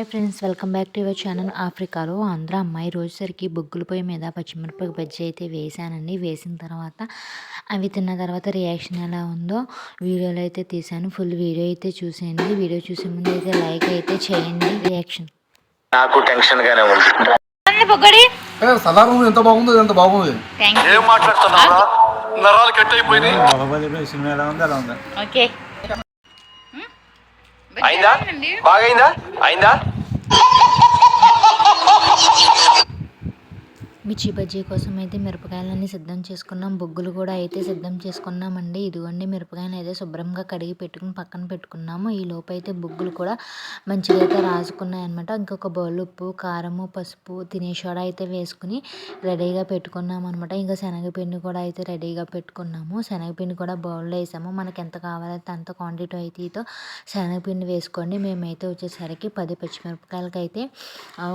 Hi friends welcome back to your channel ఆఫ్రికాలో. ఆంధ్ర అమ్మాయి రోజుసరికి బొగ్గుల పొయ్యి మీద పచ్చిమిరపకాయ బజ్జీ అయితే వేసానండి వేసిన తర్వాత అవి తిన్న తర్వాత రియాక్షన్ ఎలా ఉందో వీడియోలో అయితే తీసాను ఫుల్ వీడియో అయితే చూసేయండి. వీడియో చూసే ముందు అయితే లైక్ అయితే చేయండి. రియాక్షన్. నాకు టెన్షన్ గానే ఉంది. పొగడి ఎంత బాగుందో ఎంత బాగుంది. ఏం మాట్లాడుతున్నావురా? నరాలు కట్ అయిపోయినాయి. బాహుబలి సినిమా ఎలా ఉంది? అలా ఉంది. ఓకే. అయిందా? బాగైందా? అయిందా? Thank you. మిర్చి బజ్జీ కోసం అయితే మిరపకాయలన్నీ సిద్ధం చేసుకున్నాం. బొగ్గులు కూడా అయితే సిద్ధం చేసుకున్నామండి. ఇదిగోండి మిరపకాయలు అయితే శుభ్రంగా కడిగి పెట్టుకుని పక్కన పెట్టుకున్నాము. ఈ లోపైతే అయితే బొగ్గులు కూడా మంచిగా అయితే రాసుకున్నాయి అనమాట ఇంకొక బౌల్ ఉప్పు కారము పసుపు తినే సోడా అయితే వేసుకుని రెడీగా పెట్టుకున్నాము అనమాట ఇంకా శనగపిండి కూడా అయితే రెడీగా పెట్టుకున్నాము. శనగపిండి కూడా బౌల్లో వేసాము. మనకి ఎంత కావాలంటే అంత క్వాంటిటీ అయితే శనగపిండి వేసుకోండి. మేమైతే వచ్చేసరికి పది పచ్చిమిరపకాయలకైతే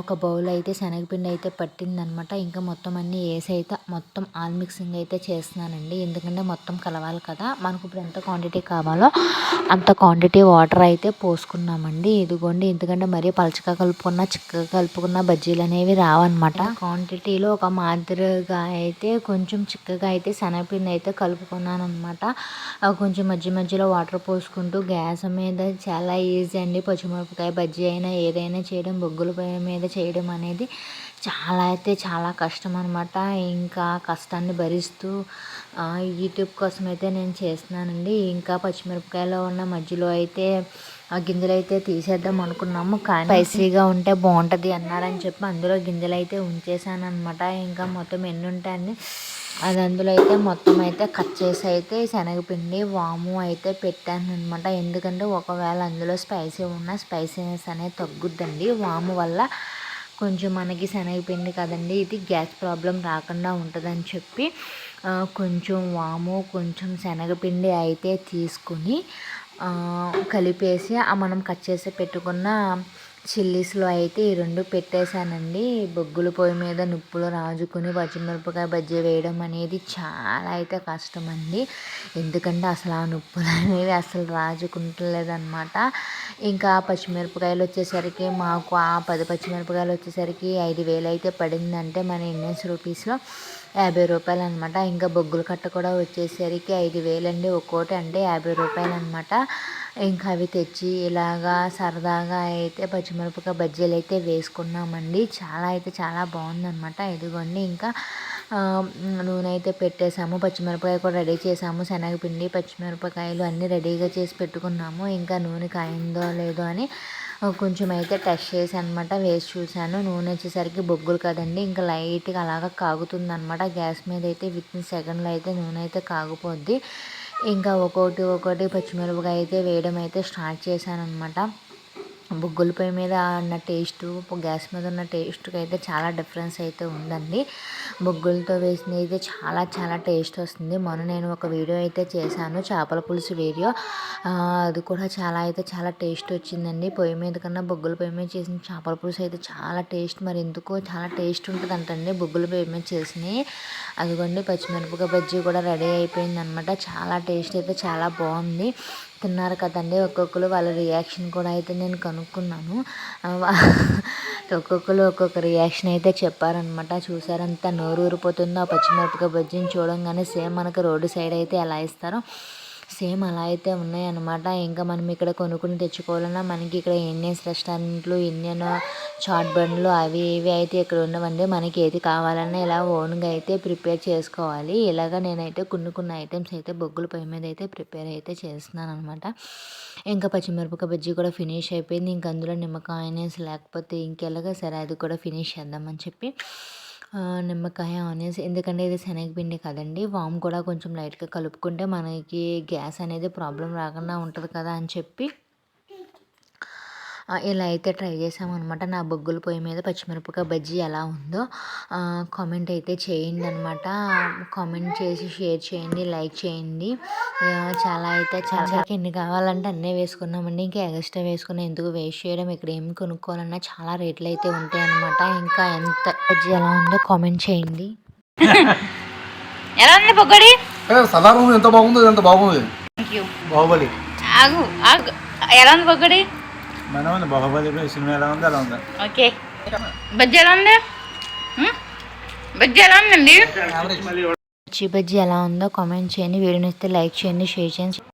ఒక బౌల్ అయితే శనగపిండి అయితే పట్టిందనమాట ఇంకా ఇంకా మొత్తం అన్నీ వేసి అయితే మొత్తం ఆల్ మిక్సింగ్ అయితే చేస్తున్నానండి. ఎందుకంటే మొత్తం కలవాలి కదా. మనకు ఇప్పుడు ఎంత క్వాంటిటీ కావాలో అంత క్వాంటిటీ వాటర్ అయితే పోసుకున్నామండి. ఇదిగోండి ఎందుకంటే మరీ పలచగా కలుపుకున్న చిక్కగా కలుపుకున్న బజ్జీలు అనేవి రావన్నమాట. క్వాంటిటీలో ఒక మాదిరిగా అయితే కొంచెం చిక్కగా అయితే శనగపిండి అయితే కలుపుకున్నాను అనమాట కొంచెం మధ్య మధ్యలో వాటర్ పోసుకుంటూ గ్యాస్ మీద చాలా ఈజీ అండి. పచ్చిమిరపకాయ బజ్జీ అయినా ఏదైనా చేయడం బొగ్గుల మీద చేయడం అనేది చాలా అయితే చాలా కష్టం అనమాట ఇంకా కష్టాన్ని భరిస్తూ యూట్యూబ్ కోసం అయితే నేను చేస్తున్నానండి. ఇంకా పచ్చిమిరపకాయలో ఉన్న మధ్యలో అయితే ఆ గింజలు అయితే తీసేద్దాం అనుకున్నాము. కానీ స్పైసీగా ఉంటే బాగుంటుంది అన్నారని చెప్పి అందులో గింజలు అయితే ఉంచేసాను అనమాట ఇంకా మొత్తం ఎన్ని ఉంటాయని అది అందులో అయితే మొత్తం అయితే కట్ చేసి అయితే శనగపిండి వాము అయితే పెట్టాను అనమాట ఎందుకంటే ఒకవేళ అందులో స్పైసీ ఉన్న స్పైసీనెస్ అనేది తగ్గుద్దండి. వాము వల్ల కొంచెం మనకి శనగపిండి కదండి. ఇది గ్యాస్ ప్రాబ్లం రాకుండా ఉంటుందని చెప్పి కొంచెం వాము కొంచెం శనగపిండి అయితే తీసుకుని కలిపేసి మనం కట్ చేసి పెట్టుకున్న చిల్లీస్లో అయితే ఈ రెండు పెట్టేశానండి. బొగ్గుల పొయ్యి మీద నుప్పులు రాజుకుని పచ్చిమిరపకాయ బజ్జీ వేయడం అనేది చాలా అయితే కష్టం అండి ఎందుకంటే అసలు ఆ నుప్పులు అనేవి అసలు రాజుకుంటలేదన్నమాట. ఇంకా పచ్చిమిరపకాయలు వచ్చేసరికి మాకు ఆ పది పచ్చిమిరపకాయలు వచ్చేసరికి ఐదు వేలు అయితే పడిందంటే మన ఇండియన్స్ రూపీస్లో యాభై రూపాయలు అనమాట ఇంకా బొగ్గుల కట్ట కూడా వచ్చేసరికి ఐదు వేలండి ఒక్కోటి అంటే యాభై రూపాయలు అనమాట ఇంకా అవి తెచ్చి ఇలాగా సరదాగా అయితే పచ్చిమిరపకాయ బజ్జీలు అయితే వేసుకున్నామండి. చాలా అయితే చాలా బాగుందన్నమాట ఇదిగోండి ఇంకా నూనె అయితే పెట్టేసాము. పచ్చిమిరపకాయ కూడా రెడీ చేసాము. శనగపిండి పచ్చిమిరపకాయలు అన్నీ రెడీగా చేసి పెట్టుకున్నాము. ఇంకా నూనె కాయిందో లేదో అని కొంచెం అయితే టెస్ట్ చేసి అనమాట వేసి చూశాను. నూనె వచ్చేసరికి బొగ్గులు కదండి ఇంకా లైట్గా అలాగా కాగుతుంది అనమాట గ్యాస్ మీద అయితే విత్ ఇన్ సెకండ్లో అయితే నూనె అయితే కాగిపోద్ది. ఇంకా ఒక్కొక్కటి ఒక్కొక్కటి పచ్చిమిరపకాయ అయితే వేయడం అయితే స్టార్ట్ చేశాను అనమాట బొగ్గుల పొయ్యి మీద ఉన్న టేస్ట్ గ్యాస్ మీద ఉన్న టేస్ట్కి అయితే చాలా డిఫరెన్స్ అయితే ఉందండి. బొగ్గులతో వేసిన అయితే చాలా చాలా టేస్ట్ వస్తుంది. మొన్న నేను ఒక వీడియో అయితే చేశాను చేపల పులుసు వీడియో. అది కూడా చాలా అయితే చాలా టేస్ట్ వచ్చిందండి. పొయ్యి మీద కన్నా బొగ్గుల పొయ్యి మీద చేసిన చేపల పులుసు అయితే చాలా టేస్ట్ మరి ఎందుకో చాలా టేస్ట్ ఉంటుంది అంటండి బొగ్గుల పొయ్యి మీద చేసినవి అదిగోండి పచ్చిమిరపకాయ బజ్జీ కూడా రెడీ అయిపోయింది అనమాట చాలా టేస్ట్ అయితే చాలా బాగుంది. తిన్నారు కదండి. ఒక్కొక్కరు వాళ్ళ రియాక్షన్ కూడా అయితే నేను కనుక్కున్నాను. ఒక్కొక్కరు ఒక్కొక్క రియాక్షన్ అయితే చెప్పారనమాట చూసారంతా నోరు ఊరిపోతుందో ఆ పచ్చిమిరపకాయ బజ్జీని చూడంగానే సేమ్ మనకి రోడ్డు సైడ్ అయితే ఎలా ఇస్తారో. సేమ్ అలా అయితే ఉన్నాయన్నమాట. ఇంకా మనం ఇక్కడ కొనుక్కుని తెచ్చుకోవాలన్నా మనకి ఇక్కడ ఇండియన్స్ రెస్టారెంట్లు ఇండియన్ చాట్ బండ్లు అవి ఇవి అయితే ఇక్కడ ఉన్నవండి మనకి ఏది కావాలన్నా ఇలా ఓన్గా అయితే ప్రిపేర్ చేసుకోవాలి. ఇలాగ నేనైతే కొన్ని కొన్ని ఐటమ్స్ అయితే బొగ్గుల పొయ్యి మీద అయితే ప్రిపేర్ అయితే చేస్తున్నాను అనమాట ఇంకా పచ్చిమిరపకాయ బజ్జీ కూడా ఫినిష్ అయిపోయింది. ఇంకా అందులో నిమ్మకాయ లేకపోతే ఇంకెలాగా సరే అది కూడా ఫినిష్ చేద్దామని చెప్పి నిమ్మకాయ ఆనియన్స్ ఎందుకంటే ఇది శనగపిండి కదండి. వామ్ కూడా కొంచెం లైట్గా కలుపుకుంటే మనకి గ్యాస్ అనేది ప్రాబ్లం రాకుండా ఉంటుంది కదా అని చెప్పి ఇలా అయితే ట్రై చేసామన్నమాట నా బొగ్గుల పొయ్యి మీద పచ్చిమిరపకాయ బజ్జీ ఎలా ఉందో కామెంట్ అయితే చేయండి అనమాట కామెంట్ చేసి షేర్ చేయండి లైక్ చేయండి. చాలా అయితే చాలా ఎన్ని కావాలంటే అన్నీ వేసుకున్నామండి. ఇంకా ఎక్స్ట్రా వేసుకుని ఎందుకు వేస్ట్ చేయడం ఇక్కడ ఏమి కొనుక్కోవాలన్నా చాలా రేట్లు అయితే ఉంటాయి అనమాట ఇంకా ఎంత బజ్జీ ఎలా ఉందో కామెంట్ చేయండి. ఎలా ఉంది పొగడి ఏ, సాధారణంగా ఎంత బాగుందో ఎంత బాగుంది. Thank you Baahubali. ఆగు ఆగు. ఎలా ఉంది పొగడి మన ఉంది. బాహుబలి సినిమా ఎలా ఉంది? అలా ఉంది. ఓకే. బజ్జీ ఎలా ఉంది? బజ్జీ ఎలా ఉందండి? బజ్జీ ఎలా ఉందో కామెంట్ చేయండి. వీడియో నచ్చితే లైక్ చేయండి షేర్ చేయండి.